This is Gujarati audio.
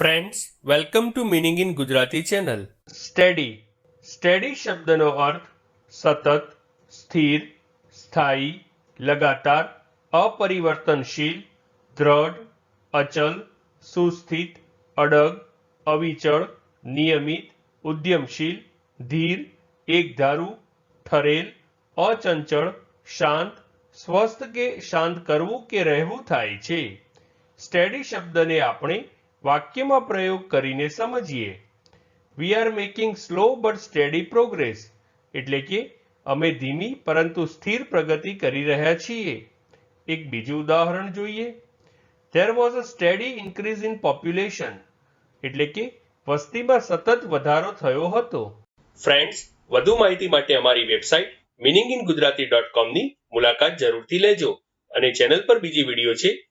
Friends welcome to meaning in Gujarati channel steady steady શબ્દનો અર્થ સતત સ્થિર સ્થાયી લગાતાર અપરિવર્તનશીલ દ્રઢ અચલ સુસ્થિત અડગ અવિચળ નિયમિત ઉદ્યમશીલ ધીર એકધારું ઠરેલ અચંચળ શાંત સ્વસ્થ કે શાંત કરવું કે રહેવું થાય છે સ્ટેડી શબ્દને આપણે વાક્યમાં પ્રયોગ કરીને સમજીએ. We are making slow but steady progress એટલે કે અમે ધીમી પરંતુ સ્થિર પ્રગતિ કરી રહ્યા છીએ. એક બીજું ઉદાહરણ જોઈએ. There was a steady increase in population એટલે કે વસ્તીમાં સતત વધારો થયો હતો. ફ્રેન્ડ્સ વધુ માહિતી માટે અમારી website meaning in Gujarati dot કોમની મુલાકાત જરૂરથી લેજો અને ચેનલ પર બીજી વીડિયો છે